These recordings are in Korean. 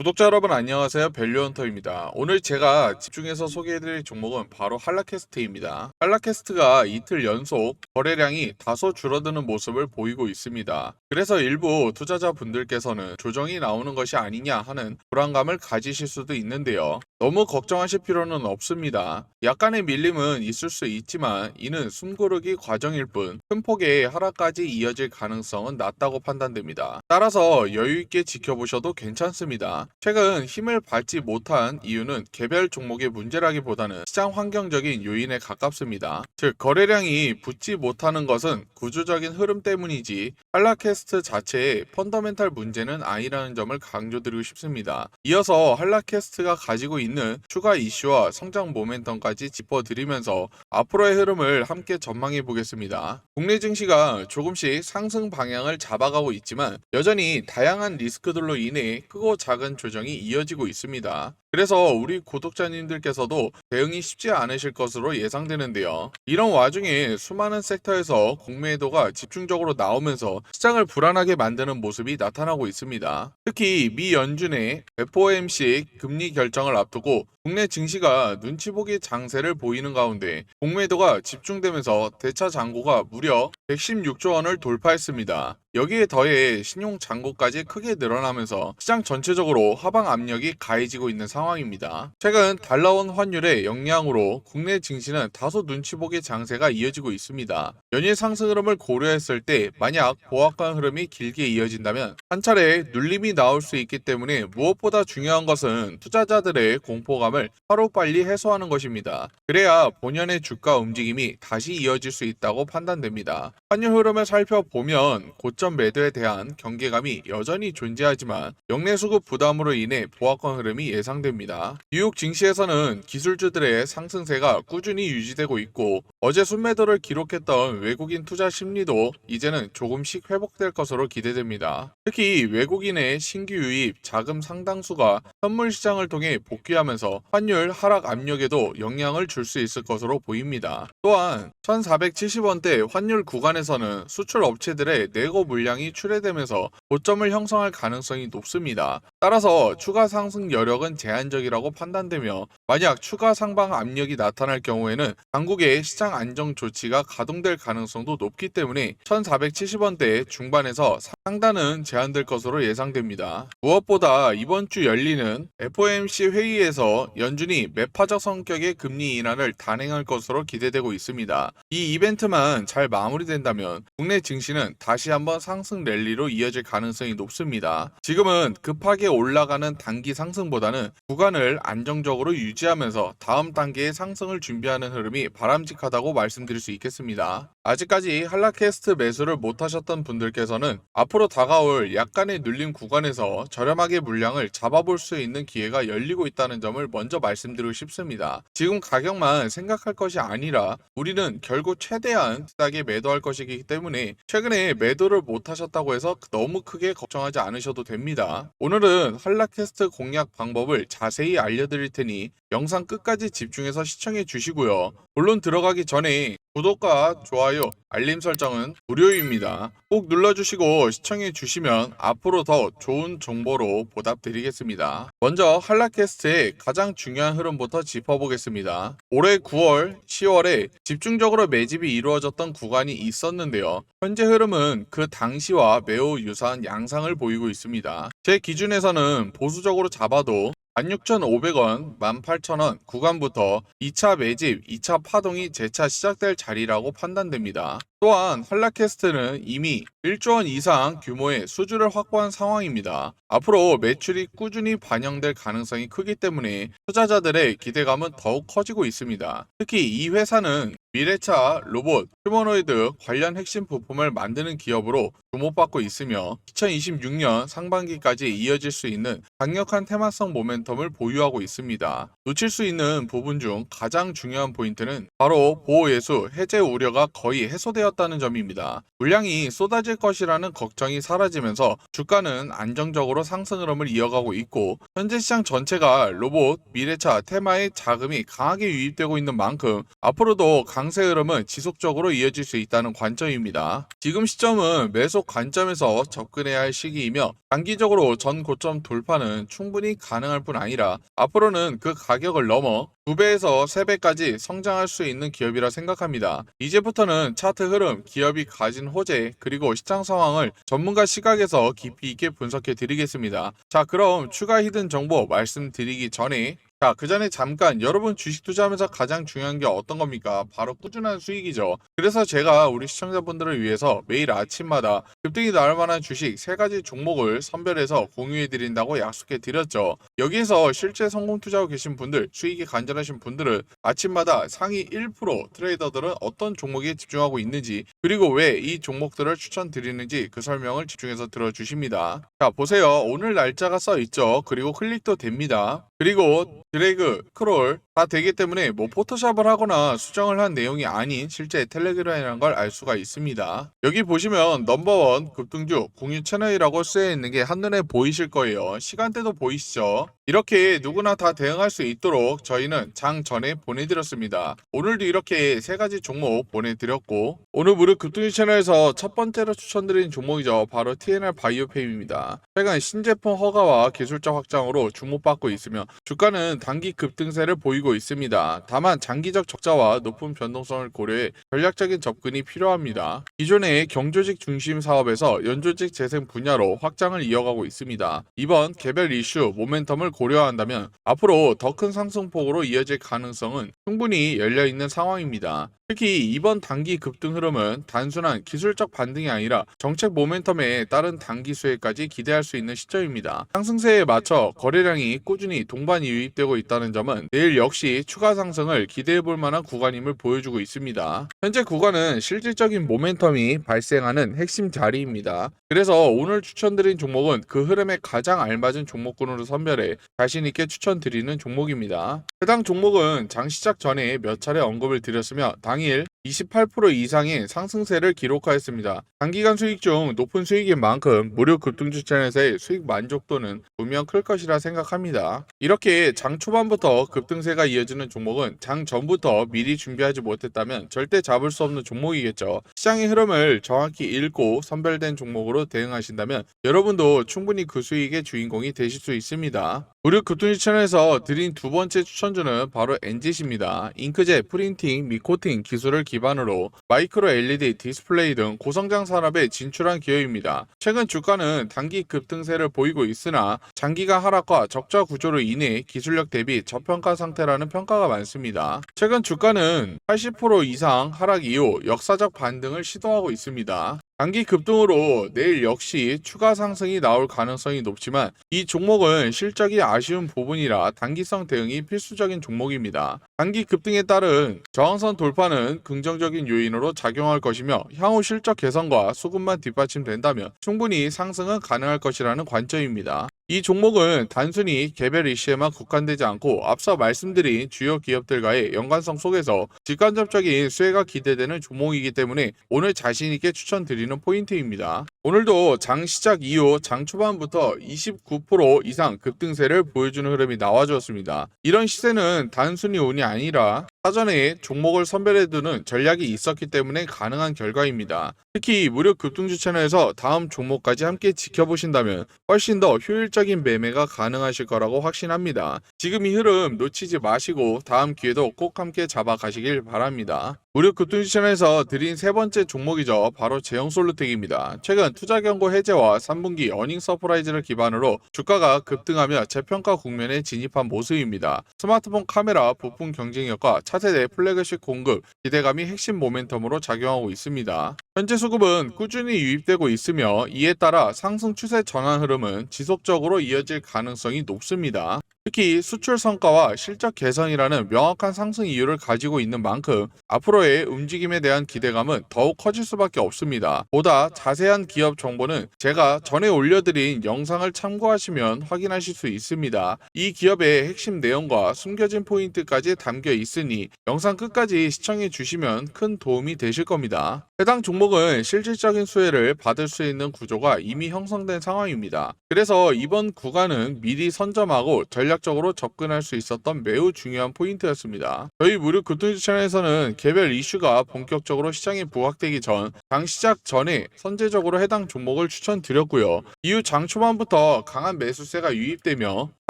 구독자 여러분 안녕하세요. 밸류헌터입니다. 오늘 제가 집중해서 소개해드릴 종목은 바로 한라캐스트입니다. 한라캐스트가 이틀 연속 거래량이 다소 줄어드는 모습을 보이고 있습니다. 그래서 일부 투자자분들께서는 조정이 나오는 것이 아니냐 하는 불안감을 가지실 수도 있는데요. 너무 걱정하실 필요는 없습니다. 약간의 밀림은 있을 수 있지만 이는 숨고르기 과정일 뿐 큰 폭의 하락까지 이어질 가능성은 낮다고 판단됩니다. 따라서 여유있게 지켜보셔도 괜찮습니다 최근 힘을 받지 못한 이유는 개별 종목의 문제라기보다는 시장 환경적인 요인에 가깝습니다. 즉 거래량이 붙지 못하는 것은 구조적인 흐름 때문이지 한라캐스트 자체의 펀더멘탈 문제는 아니라는 점을 강조드리고 싶습니다. 이어서 한라캐스트가 가지고 있는 추가 이슈와 성장 모멘텀까지 짚어드리면서 앞으로의 흐름을 함께 전망해 보겠습니다. 국내 증시가 조금씩 상승 방향을 잡아가고 있지만 여전히 다양한 리스크들로 인해 크고 작은 조정 이 이어지고 있습니다. 그래서 우리 구독자님들께서도 대응이 쉽지 않으실 것으로 예상되는데요. 이런 와중에 수많은 섹터에서 공매도가 집중적으로 나오면서 시장을 불안하게 만드는 모습이 나타나고 있습니다. 특히 미 연준의 FOMC 금리 결정을 앞두고 국내 증시가 눈치 보기 장세를 보이는 가운데 공매도가 집중되면서 대차 잔고가 무려 116조 원을 돌파했습니다. 여기에 더해 신용 잔고까지 크게 늘어나면서 시장 전체적으로 하방 압력이 가해지고 있는 상황입니다. 최근 달러원 환율의 영향으로 국내 증시는 다소 눈치 보기 장세가 이어지고 있습니다. 연일 상승 흐름을 고려했을 때 만약 보합관 흐름이 길게 이어진다면 한 차례 눌림이 나올 수 있기 때문에 무엇보다 중요한 것은 투자자들의 공포감을 하루빨리 해소하는 것입니다. 그래야 본연의 주가 움직임이 다시 이어질 수 있다고 판단됩니다. 환율 흐름을 살펴보면 고점 매도에 대한 경계감이 여전히 존재하지만 영내 수급 부담으로 인해 보합권 흐름이 예상됩니다. 뉴욕 증시에서는 기술주들의 상승세가 꾸준히 유지되고 있고 어제 순매도를 기록했던 외국인 투자 심리도 이제는 조금씩 회복될 것으로 기대됩니다. 특히 외국인의 신규 유입 자금 상당수가 선물 시장을 통해 복귀하면서 환율 하락 압력에도 영향을 줄 수 있을 것으로 보입니다. 또한 1470원대 환율 구간에서는 수출 업체들의 내고 물량이 출회되면서 고점을 형성할 가능성이 높습니다. 따라서 추가 상승 여력은 제한적이라고 판단되며 만약 추가 상방 압력이 나타날 경우에는 당국의 시장 안정 조치가 가동될 가능성도 높기 때문에 1470원대 중반에서 상단은 제한될 것으로 예상됩니다. 무엇보다 이번 주 열리는 FOMC 회의에서 연준이 매파적 성격의 금리 인하를 단행할 것으로 기대되고 있습니다. 이 이벤트만 잘 마무리된다면 국내 증시는 다시 한번 상승 랠리로 이어질 가능성이 높습니다. 지금은 급하게 올라가는 단기 상승보다는 구간을 안정적으로 유지 하면서 다음 단계의 상승을 준비하는 흐름이 바람직하다고 말씀드릴 수 있겠습니다. 아직까지 한라캐스트 매수를 못하셨던 분들께서는 앞으로 다가올 약간의 눌림 구간에서 저렴하게 물량을 잡아볼 수 있는 기회가 열리고 있다는 점을 먼저 말씀드리고 싶습니다. 지금 가격만 생각할 것이 아니라 우리는 결국 최대한 싸게 매도할 것이기 때문에 최근에 매도를 못하셨다고 해서 너무 크게 걱정하지 않으셔도 됩니다. 오늘은 한라캐스트 공략 방법을 자세히 알려드릴 테니 영상 끝까지 집중해서 시청해 주시고요. 본론 들어가기 전에 구독과 좋아요, 알림 설정은 무료입니다. 꼭 눌러주시고 시청해 주시면 앞으로 더 좋은 정보로 보답드리겠습니다. 먼저 한라캐스트의 가장 중요한 흐름부터 짚어보겠습니다. 올해 9월, 10월에 집중적으로 매집이 이루어졌던 구간이 있었는데요. 현재 흐름은 그 당시와 매우 유사한 양상을 보이고 있습니다. 제 기준에서는 보수적으로 잡아도 16,500원, 18,000원 구간부터 2차 매집, 2차 파동이 재차 시작될 자리라고 판단됩니다. 또한 한라캐스트는 이미 1조 원 이상 규모의 수주를 확보한 상황입니다. 앞으로 매출이 꾸준히 반영될 가능성이 크기 때문에 투자자들의 기대감은 더욱 커지고 있습니다. 특히 이 회사는 미래차, 로봇, 휴머노이드 관련 핵심 부품을 만드는 기업으로 주목받고 있으며 2026년 상반기까지 이어질 수 있는 강력한 테마성 모멘텀을 보유하고 있습니다. 놓칠 수 있는 부분 중 가장 중요한 포인트는 바로 보호예수 해제 우려가 거의 해소되었 되었다는 점입니다. 물량이 쏟아질 것이라는 걱정이 사라지면서 주가는 안정적으로 상승 흐름을 이어가고 있고 현재 시장 전체가 로봇, 미래차, 테마의 자금이 강하게 유입되고 있는 만큼 앞으로도 강세 흐름은 지속적으로 이어질 수 있다는 관점입니다. 지금 시점은 매수 관점에서 접근해야 할 시기이며 단기적으로 전 고점 돌파는 충분히 가능할 뿐 아니라 앞으로는 그 가격을 넘어 2배에서 3배까지 성장할 수 있는 기업이라 생각합니다. 이제부터는 차트 흐름, 기업이 가진 호재, 그리고 시장 상황을 전문가 시각에서 깊이 있게 분석해 드리겠습니다. 자, 그럼 추가 히든 정보 말씀드리기 전에 자, 그 전에 잠깐 여러분 주식 투자하면서 가장 중요한 게 어떤 겁니까? 바로 꾸준한 수익이죠. 그래서 제가 우리 시청자분들을 위해서 매일 아침마다 급등이 나올 만한 주식 세 가지 종목을 선별해서 공유해 드린다고 약속해 드렸죠. 여기에서 실제 성공 투자하고 계신 분들, 수익이 간절하신 분들은 아침마다 상위 1% 트레이더들은 어떤 종목에 집중하고 있는지, 그리고 왜 이 종목들을 추천드리는지 그 설명을 집중해서 들어주십니다. 자, 보세요. 오늘 날짜가 써 있죠. 그리고 클릭도 됩니다. 그리고 드래그, 크롤 다 되기 때문에 뭐 포토샵을 하거나 수정을 한 내용이 아닌 실제 텔레그램이라는 걸 알 수가 있습니다. 여기 보시면 넘버원 급등주 공유 채널이라고 쓰여 있는 게 한눈에 보이실 거예요. 시간대도 보이시죠? 이렇게 누구나 다 대응할 수 있도록 저희는 장 전에 보내드렸습니다. 오늘도 이렇게 세 가지 종목 보내드렸고 오늘 무료 급등주 채널에서 첫 번째로 추천드린 종목이죠. 바로 TNR 바이오페임입니다. 최근 신제품 허가와 기술적 확장으로 주목받고 있으며 주가는 단기 급등세를 보이고 있습니다. 다만 장기적 적자와 높은 변동성을 고려해 전략적인 접근이 필요합니다. 기존의 경조직 중심 사업에서 연조직 재생 분야로 확장을 이어가고 있습니다. 이번 개별 이슈 모멘텀을 고려한다면 앞으로 더 큰 상승폭으로 이어질 가능성은 충분히 열려 있는 상황입니다. 특히 이번 단기 급등 흐름은 단순한 기술적 반등이 아니라 정책 모멘텀에 따른 단기 수혜까지 기대할 수 있는 시점입니다. 상승세에 맞춰 거래량이 꾸준히 동반 유입되고 있다는 점은 내일 역시 추가 상승을 기대해 볼 만한 구간임을 보여주고 있습니다. 현재 구간은 실질적인 모멘텀이 발생하는 핵심 자리입니다. 그래서 오늘 추천드린 종목은 그 흐름에 가장 알맞은 종목군으로 선별해 자신 있게 추천드리는 종목입니다. 해당 종목은 장 시작 전에 몇 차례 언급을 드렸으며 당일 28% 이상의 상승세를 기록하였습니다. 단기간 수익 중 높은 수익인 만큼 무료 급등주 채널에서의 수익 만족도는 분명 클 것이라 생각합니다. 이렇게 장 초반부터 급등세가 이어지는 종목은 장 전부터 미리 준비하지 못했다면 절대 잡을 수 없는 종목이겠죠. 시장의 흐름을 정확히 읽고 선별된 종목으로 대응하신다면 여러분도 충분히 그 수익의 주인공이 되실 수 있습니다. 무료 급등주 채널에서 드린 두 번째 추천주는 바로 엔짓입니다. 잉크젯, 프린팅, 및 코팅 기술을 기반으로 마이크로 LED 디스플레이 등 고성장 산업에 진출한 기업입니다. 최근 주가는 단기 급등세를 보이고 있으나 장기간 하락과 적자 구조로 인해 기술력 대비 저평가 상태라는 평가가 많습니다. 최근 주가는 80% 이상 하락 이후 역사적 반등을 시도하고 있습니다. 단기 급등으로 내일 역시 추가 상승이 나올 가능성이 높지만 이 종목은 실적이 아쉬운 부분이라 단기성 대응이 필수적인 종목입니다. 단기 급등에 따른 저항선 돌파는 긍정적인 요인으로 작용할 것이며 향후 실적 개선과 수급만 뒷받침된다면 충분히 상승은 가능할 것이라는 관점입니다. 이 종목은 단순히 개별 이슈에만 국한되지 않고 앞서 말씀드린 주요 기업들과의 연관성 속에서 직간접적인 수혜가 기대되는 종목이기 때문에 오늘 자신있게 추천드리는 포인트입니다. 오늘도 장 시작 이후 장 초반부터 29% 이상 급등세를 보여주는 흐름이 나와주었습니다. 이런 시세는 단순히 운이 아니라 사전에 종목을 선별해두는 전략이 있었기 때문에 가능한 결과입니다. 특히 무료 급등주 채널에서 다음 종목까지 함께 지켜보신다면 훨씬 더 효율적인 매매가 가능하실 거라고 확신합니다. 지금 이 흐름 놓치지 마시고 다음 기회도 꼭 함께 잡아가시길 바랍니다. 무료 급등주 채널에서 드린 세 번째 종목이죠. 바로 제형 솔루텍입니다. 최근 투자 경고 해제와 3분기 어닝 서프라이즈를 기반으로 주가가 급등하며 재평가 국면에 진입한 모습입니다. 스마트폰 카메라 부품 경쟁력과 차세대 플래그십 공급 기대감이 핵심 모멘텀으로 작용하고 있습니다. 현재 수급은 꾸준히 유입되고 있으며 이에 따라 상승 추세 전환 흐름은 지속적으로 이어질 가능성이 높습니다. 특히 수출 성과와 실적 개선이라는 명확한 상승 이유를 가지고 있는 만큼 앞으로의 움직임에 대한 기대감은 더욱 커질 수밖에 없습니다. 보다 자세한 기업 정보는 제가 전에 올려드린 영상을 참고하시면 확인하실 수 있습니다. 이 기업의 핵심 내용과 숨겨진 포인트까지 담겨 있으니 영상 끝까지 시청해 주시면 큰 도움이 되실 겁니다. 해당 종목 은 실질적인 수혜를 받을 수 있는 구조가 이미 형성된 상황입니다. 그래서 이번 구간은 미리 선점하고 전략적으로 접근할 수 있었던 매우 중요한 포인트였습니다. 저희 무료 교통지 채널에서는 개별 이슈가 본격적으로 시장에 부각되기 전, 장 시작 전에 선제적으로 해당 종목을 추천드렸고요. 이후 장 초반부터 강한 매수세가 유입되며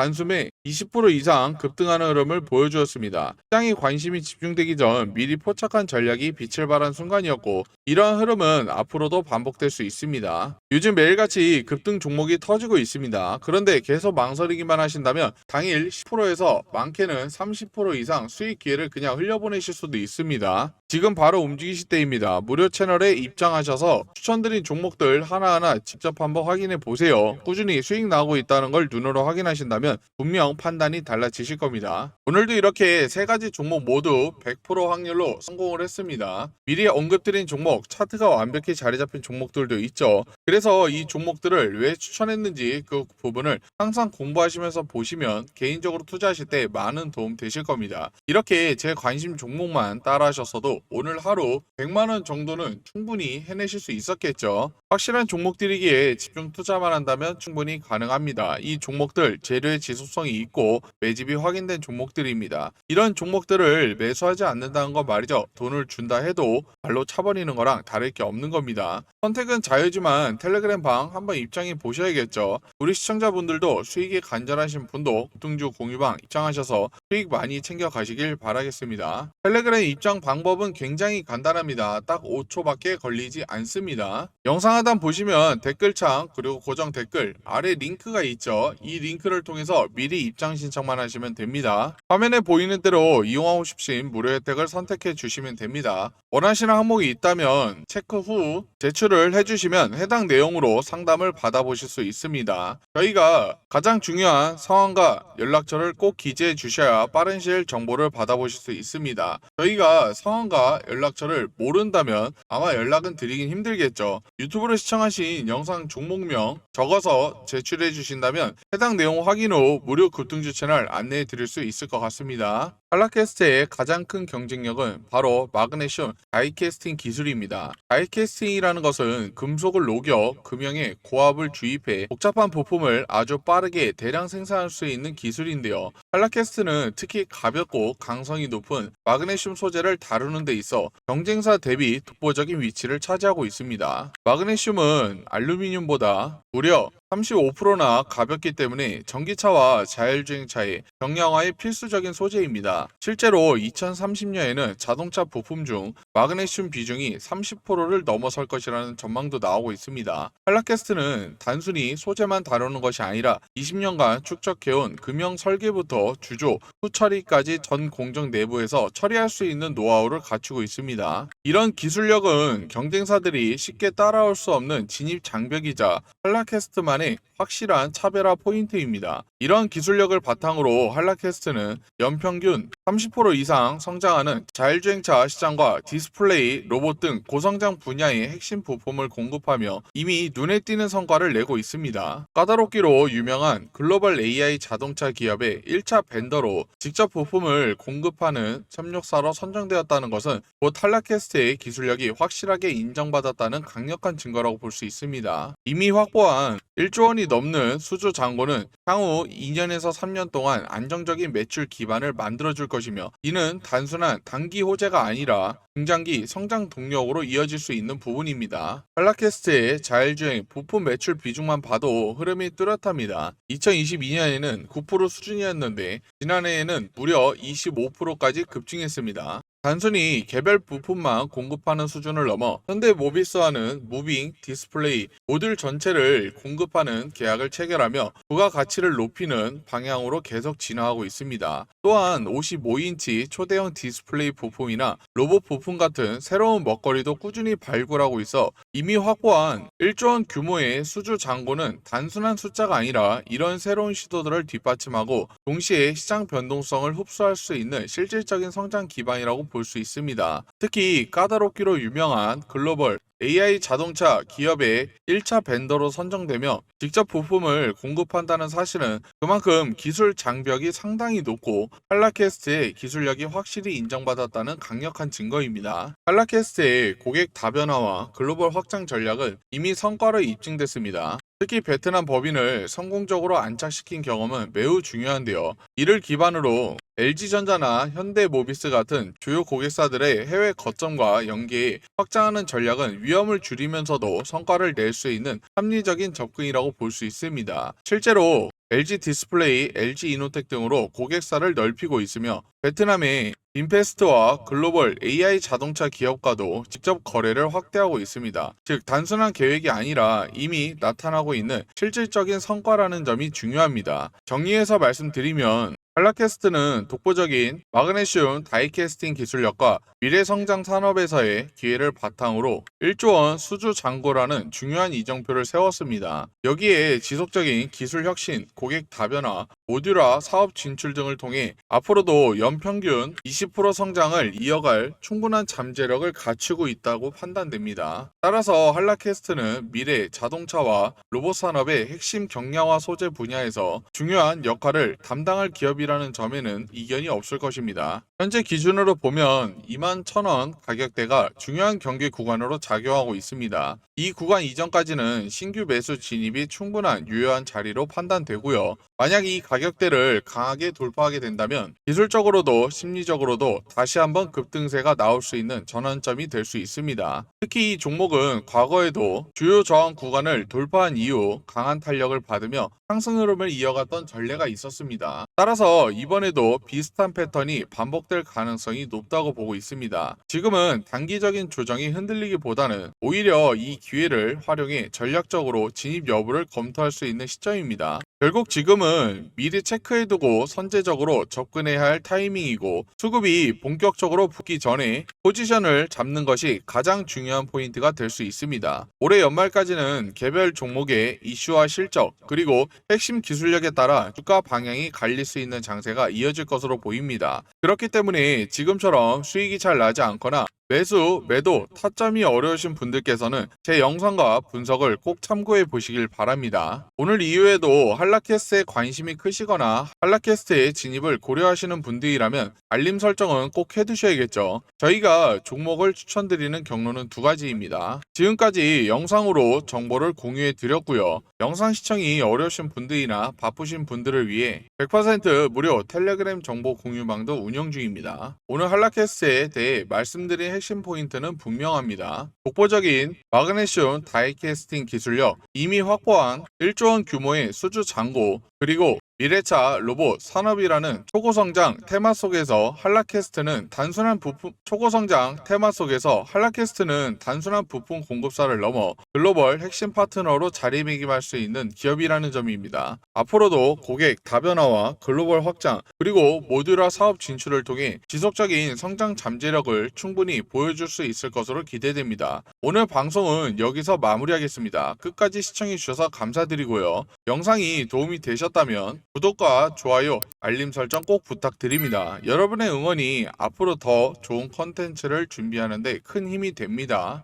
단숨에 20% 이상 급등하는 흐름을 보여주었습니다. 시장이 관심이 집중되기 전 미리 포착한 전략이 빛을 발한 순간이었고 이러한 흐름은 앞으로도 반복될 수 있습니다. 요즘 매일같이 급등 종목이 터지고 있습니다. 그런데 계속 망설이기만 하신다면 당일 10%에서 많게는 30% 이상 수익 기회를 그냥 흘려보내실 수도 있습니다. 지금 바로 움직이실 때입니다. 무료 채널에 입장하셔서 추천드린 종목들 하나하나 직접 한번 확인해 보세요. 꾸준히 수익 나고 있다는 걸 눈으로 확인하신다면 분명 판단이 달라지실 겁니다. 오늘도 이렇게 세 가지 종목 모두 100% 확률로 성공을 했습니다. 미리 언급드린 종목 차트가 완벽히 자리 잡힌 종목들도 있죠. 그래서 이 종목들을 왜 추천했는지 그 부분을 항상 공부하시면서 보시면 개인적으로 투자하실 때 많은 도움 되실 겁니다. 이렇게 제 관심 종목만 따라 하셨어도 오늘 하루 100만원 정도는 충분히 해내실 수 있었겠죠. 확실한 종목들이기에 집중 투자만 한다면 충분히 가능합니다. 이 종목들 재료의 지속성이 있고 매집이 확인된 종목들입니다. 이런 종목들을 매수하지 않는다는 건 말이죠. 돈을 준다 해도 발로 차버리는 거랑 다를 게 없는 겁니다. 선택은 자유지만 텔레그램 방 한번 입장해 보셔야겠죠. 우리 시청자분들도 수익이 간절하신 분도 등주 공유방 입장하셔서 수익 많이 챙겨 가시길 바라겠습니다. 텔레그램 입장 방법은 굉장히 간단합니다. 딱 5초밖에 걸리지 않습니다. 영상 하단 보시면 댓글창 그리고 고정 댓글 아래 링크가 있죠. 이 링크를 통해서 미리 입장 신청만 하시면 됩니다. 화면에 보이는 대로 이용하고 싶으신 무료 혜택을 선택해 주시면 됩니다. 원하시는 항목이 있다면 체크 후 제출을 해주시면 해당 내용으로 상담을 받아보실 수 있습니다. 저희가 가장 중요한 상황과 연락처를 꼭 기재해 주셔야 빠른 시일 정보를 받아보실 수 있습니다. 저희가 상황과 연락처를 모른다면 아마 연락은 드리긴 힘들겠죠. 유튜브로 시청하신 영상 종목명 적어서 제출해 주신다면 해당 내용 확인 후 무료 급등주 채널 안내해 드릴 수 있을 것 같습니다. 팔라캐스트의 가장 큰 경쟁력은 바로 마그네슘 다이캐스팅 기술입니다. 다이캐스팅이라는 것은 금속을 녹여 금형에 고압을 주입해 복잡한 부품을 아주 빠르게 대량 생산할 수 있는 기술인데요. 팔라캐스트는 특히 가볍고 강성이 높은 마그네슘 소재를 다루는 데 있어 경쟁사 대비 독보적인 위치를 차지하고 있습니다. 마그네슘은 알루미늄보다 무려 35%나 가볍기 때문에 전기차와 자율주행차의 경량화에 필수적인 소재입니다. 실제로 2030년에는 자동차 부품 중 마그네슘 비중이 30%를 넘어설 것이라는 전망도 나오고 있습니다. 팔라캐스트는 단순히 소재만 다루는 것이 아니라 20년간 축적해온 금형 설계부터 주조, 후처리까지 전 공정 내부에서 처리할 수 있는 노하우를 갖추고 있습니다. 이런 기술력은 경쟁사들이 쉽게 따라올 수 없는 진입 장벽이자 팔라캐스트만의 확실한 차별화 포인트입니다. 이런 기술력을 바탕으로 할라캐스트는 연평균 30% 이상 성장하는 자율주행차 시장과 디스플레이, 로봇 등 고성장 분야의 핵심 부품을 공급하며 이미 눈에 띄는 성과를 내고 있습니다. 까다롭기로 유명한 글로벌 AI 자동차 기업의 1차 벤더로 직접 부품을 공급하는 협력사로 선정되었다는 것은 곧 할라캐스트의 기술력이 확실하게 인정받았다는 강력한 증거라고 볼 수 있습니다. 이미 확보한 1조 원이 넘는 수주 잔고는 향후 2년에서 3년 동안 안정적인 매출 기반을 만들어줄 것이며 이는 단순한 단기 호재가 아니라 중장기 성장 동력으로 이어질 수 있는 부분입니다. 팔라캐스트의 자율주행 부품 매출 비중만 봐도 흐름이 뚜렷합니다. 2022년에는 9% 수준이었는데 지난해에는 무려 25%까지 급증했습니다. 단순히 개별 부품만 공급하는 수준을 넘어 현대 모비스와는 무빙, 디스플레이, 모듈 전체를 공급하는 계약을 체결하며 부가 가치를 높이는 방향으로 계속 진화하고 있습니다. 또한 55인치 초대형 디스플레이 부품이나 로봇 부품 같은 새로운 먹거리도 꾸준히 발굴하고 있어 이미 확보한 1조 원 규모의 수주 잔고는 단순한 숫자가 아니라 이런 새로운 시도들을 뒷받침하고 동시에 시장 변동성을 흡수할 수 있는 실질적인 성장 기반이라고 볼 수 있습니다. 특히 까다롭기로 유명한 글로벌 AI 자동차 기업의 1차 벤더로 선정되며 직접 부품을 공급한다는 사실은 그만큼 기술 장벽이 상당히 높고 팔라캐스트의 기술력이 확실히 인정받았다는 강력한 증거입니다. 팔라캐스트의 고객 다변화와 글로벌 확장 전략은 이미 성과로 입증됐습니다. 특히 베트남 법인을 성공적으로 안착시킨 경험은 매우 중요한데요. 이를 기반으로 LG전자나 현대모비스 같은 주요 고객사들의 해외 거점과 연계해 확장하는 전략은 위험을 줄이면서도 성과를 낼 수 있는 합리적인 접근이라고 볼 수 있습니다. 실제로 LG 디스플레이, LG 이노텍 등으로 고객사를 넓히고 있으며 베트남의 빈페스트와 글로벌 AI 자동차 기업과도 직접 거래를 확대하고 있습니다. 즉 단순한 계획이 아니라 이미 나타나고 있는 실질적인 성과라는 점이 중요합니다. 정리해서 말씀드리면 팔라캐스트는 독보적인 마그네슘 다이캐스팅 기술력과 미래 성장 산업에서의 기회를 바탕으로 1조 원 수주 잔고라는 중요한 이정표를 세웠습니다. 여기에 지속적인 기술 혁신, 고객 다변화, 모듈화 사업 진출 등을 통해 앞으로도 연평균 20% 성장을 이어갈 충분한 잠재력을 갖추고 있다고 판단됩니다. 따라서 한라캐스트는 미래 자동차와 로봇 산업의 핵심 경량화 소재 분야에서 중요한 역할을 담당할 기업이라는 점에는 이견이 없을 것입니다. 현재 기준으로 보면 2만 1,000원 가격대가 중요한 경계 구간으로 작용하고 있습니다. 이 구간 이전까지는 신규 매수 진입이 충분한 유효한 자리로 판단되고요. 만약 이 가격 대를 강하게 돌파하게 된다면 기술적으로도 심리적으로도 다시 한번 급등세가 나올 수 있는 전환점이 될 수 있습니다. 특히 이 종목은 과거에도 주요 저항 구간을 돌파한 이후 강한 탄력을 받으며 상승 흐름을 이어갔던 전례가 있었습니다. 따라서 이번에도 비슷한 패턴이 반복될 가능성이 높다고 보고 있습니다. 지금은 단기적인 조정이 흔들리기보다는 오히려 이 기회를 활용해 전략적으로 진입 여부를 검토할 수 있는 시점입니다. 결국 지금은 미리 체크해두고 선제적으로 접근해야 할 타이밍이고 수급이 본격적으로 붙기 전에 포지션을 잡는 것이 가장 중요한 포인트가 될 수 있습니다. 올해 연말까지는 개별 종목의 이슈와 실적 그리고 핵심 기술력에 따라 주가 방향이 갈릴 수 있는 장세가 이어질 것으로 보입니다. 그렇기 때문에 지금처럼 수익이 잘 나지 않거나 매수, 매도, 타점이 어려우신 분들께서는 제 영상과 분석을 꼭 참고해 보시길 바랍니다. 오늘 이후에도 한라캐스트에 관심이 크시거나 한라캐스트에 진입을 고려하시는 분들이라면 알림 설정은 꼭 해두셔야겠죠. 저희가 종목을 추천드리는 경로는 두 가지입니다. 지금까지 영상으로 정보를 공유해 드렸고요. 영상 시청이 어려우신 분들이나 바쁘신 분들을 위해 100% 무료 텔레그램 정보 공유방도 운영 중입니다. 오늘 한라캐스트에 대해 말씀드린 핵심 포인트는 분명합니다. 독보적인 마그네슘 다이캐스팅 기술력, 이미 확보한 1조 원 규모의 수주 잔고, 그리고 미래차 로봇 산업이라는 초고성장 테마 속에서 한라캐스트는 단순한 부품 초고성장 테마 속에서 한라캐스트는 단순한 부품 공급사를 넘어 글로벌 핵심 파트너로 자리매김할 수 있는 기업이라는 점입니다. 앞으로도 고객 다변화와 글로벌 확장 그리고 모듈화 사업 진출을 통해 지속적인 성장 잠재력을 충분히 보여줄 수 있을 것으로 기대됩니다. 오늘 방송은 여기서 마무리하겠습니다. 끝까지 시청해 주셔서 감사드리고요. 영상이 도움이 되셨다면 구독과 좋아요, 알림 설정 꼭 부탁드립니다. 여러분의 응원이 앞으로 더 좋은 컨텐츠를 준비하는데 큰 힘이 됩니다.